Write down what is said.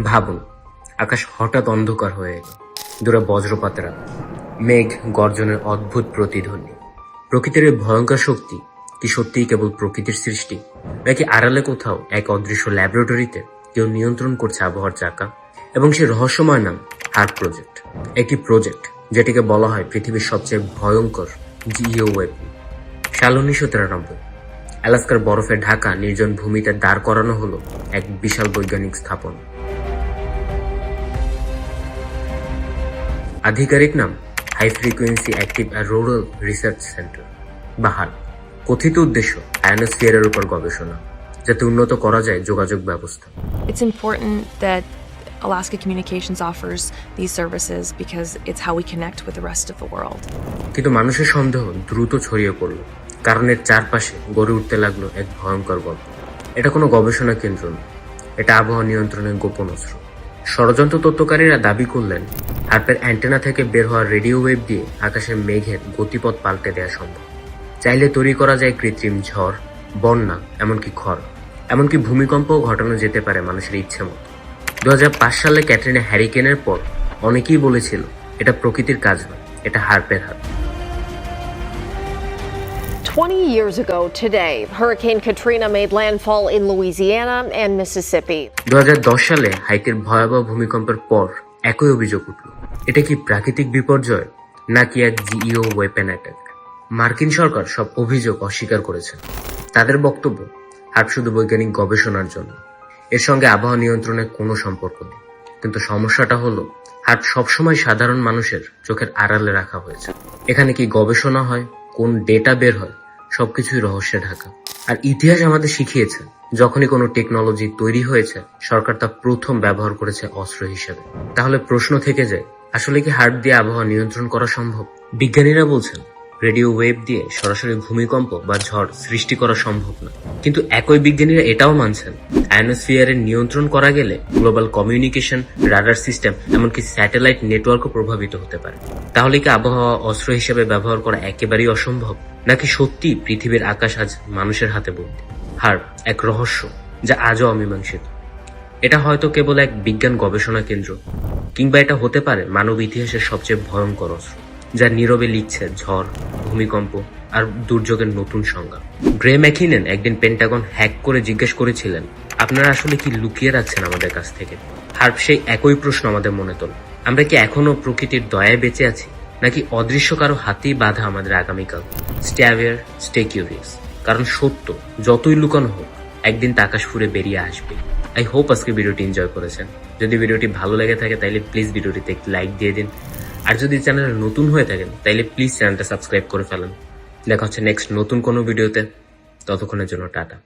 ভাবুন আকাশ হঠাৎ অন্ধকার হয়ে এলো। দূরে বজ্রপাতরা মেঘ গর্জনের অদ্ভুত প্রতিধ্বনি। প্রকৃতির ভয়ঙ্কর শক্তি কি সত্যিই কেবল প্রকৃতির সৃষ্টি, নাকি আড়ালে কোথাও এক অদৃশ্য ল্যাবরেটরিতে কেউ নিয়ন্ত্রণ করছে আবহাওয়ার চাকা এবং সে রহস্যময় নাম হার্ট প্রজেক্ট? একটি প্রজেক্ট যেটিকে বলা হয় পৃথিবীর সবচেয়ে ভয়ঙ্কর জিও ওয়েব সাল উনিশশো তিরানব্বই অ্যালাস্কার বরফে ঢাকা নির্জন ভূমিতে দাঁড় করানো হলো এক বিশাল বৈজ্ঞানিক স্থাপন। আধিকারিক নাম high frequency active rural research centre বা হার্ট কথিত উদ্দেশ্য আয়নোস্ফিয়ারের উপর গবেষণা যাতে উন্নত করা যায় যোগাযোগ ব্যবস্থা। It's important that Alaska Communications offers these services because it's how we connect with the rest of the world. কিন্তু মানুষের সন্দেহ দ্রুত ছড়িয়ে পড়ল কারণ এর চারপাশে গড়ে উঠতে লাগল এক ভয়ঙ্কর গল্প। এটা কোনো গবেষণা কেন্দ্র নয় এটা আবহাওয়া নিয়ন্ত্রণের গোপন অস্ত্র ষড়যন্ত্র তত্ত্বকারীরা দাবি করলেন, হার্পের অ্যান্টেনা থেকে বের হওয়া রেডিও ওয়েভ দিয়ে আকাশের মেঘের গতিপথ পাল্টে দেওয়া সম্ভব। চাইলে তৈরি করা যায় কৃত্রিম ঝড়, বন্যা, এমনকি খড়। এমনকি ভূমিকম্পও ঘটানো যেতে পারে মানুষের ইচ্ছে মতো। দু হাজার পাঁচ সালে ক্যাটরিনা হ্যারিকেনের পর অনেকেই বলেছিল, এটা প্রকৃতির কাজ নয়, এটা হার্পের হাত। 20 years ago today, Hurricane Katrina made landfall in Louisiana and Mississippi. দু সালে হাইতির ভয়াবহ ভূমিকম্পের পর একই অভিযোগ উঠল। এটা কি প্রাকৃতিক বিপর্যয় নাকি এক জিইও ওয়েপেন অ্যাটাক মার্কিন সরকার সব অভিযোগ অস্বীকার করেছে। তাদের বক্তব্য হার্প শুধু বৈজ্ঞানিক গবেষণার জন্য। এর সঙ্গে আবহাওয়া নিয়ন্ত্রণের কোনো সম্পর্ক নেই। কিন্তু সমস্যাটা হলো হার্প সবসময় সাধারণ মানুষের চোখের আড়ালে রাখা হয়েছে। এখানে কি গবেষণা হয়? কোন ডেটা বের হয়? সবকিছুই রহস্যে ঢাকা। আর ইতিহাস আমাদের শিখিয়েছে, যখনই কোনো টেকনোলজি তৈরি হয়েছে, সরকার তা প্রথম ব্যবহার করেছে অস্ত্র হিসেবে। তাহলে প্রশ্ন থেকে যায়, আসলে কি হার্ট দিয়ে আবহাওয়া নিয়ন্ত্রণ করা সম্ভব? বিজ্ঞানীরা বলছেন রেডিও ওয়েভ দিয়ে সরাসরি ভূমিকম্প বা ঝড় সৃষ্টি করা সম্ভব না। কিন্তু একই বিজ্ঞানীরা এটাও মানছেন আয়নোস্ফিয়ারের নিয়ন্ত্রণ করা গেলে গ্লোবাল কমিউনিকেশন, রাডার সিস্টেম, এমনকি স্যাটেলাইট নেটওয়ার্কও প্রভাবিত হতে পারে। তাহলে কি আবহাওয়া অস্ত্র হিসেবে ব্যবহার করা একেবারেই অসম্ভব? নাকি সত্যি পৃথিবীর আকাশ আজ মানুষের হাতে বন্দী? হার, এক রহস্য যা আজও অমীমাংসিত। এটা হয়তো কেবল এক বিজ্ঞান গবেষণা কেন্দ্র, কিংবা এটা হতে পারে মানব ইতিহাসের সবচেয়ে ভয়ঙ্কর অস্ত্র, যা নীরবে লিখছে ঝড় ভূমিকম্প আর দুর্যোগের নতুন সংজ্ঞা। গ্রে ম্যাকিনেন একদিন পেন্টাগন হ্যাক করে জিজ্ঞেস করেছিলেন, আপনারা আসলে কি লুকিয়ে রাখছেন আমাদের কাছ থেকে? হার্প সেই একই প্রশ্ন আমাদের মনে তোল, আমরা কি এখনও প্রকৃতির দয়ায় বেঁচে আছি, নাকি অদৃশ্য কারও হাতেই বাধা আমাদের আগামীকাল? স্টে অ্যাওয়ার স্টে কিউরিয়াস, কারণ সত্য, যতই লুকানো হোক, একদিন তাকাশ ফুরে বেরিয়ে আসবে। আই হোপ আজকে ভিডিওটি এনজয় করেছেন। যদি ভিডিওটি ভালো লেগে থাকে তাহলে প্লিজ ভিডিওটিতে একটি লাইক দিয়ে দিন আর যদি চ্যানেলে নতুন হয়ে থাকেন, তাইলে প্লিজ চ্যানেলটা সাবস্ক্রাইব করে ফেলেন। দেখা হচ্ছে নেক্সট নতুন কোনো ভিডিওতে ততক্ষণের জন্য টাটা।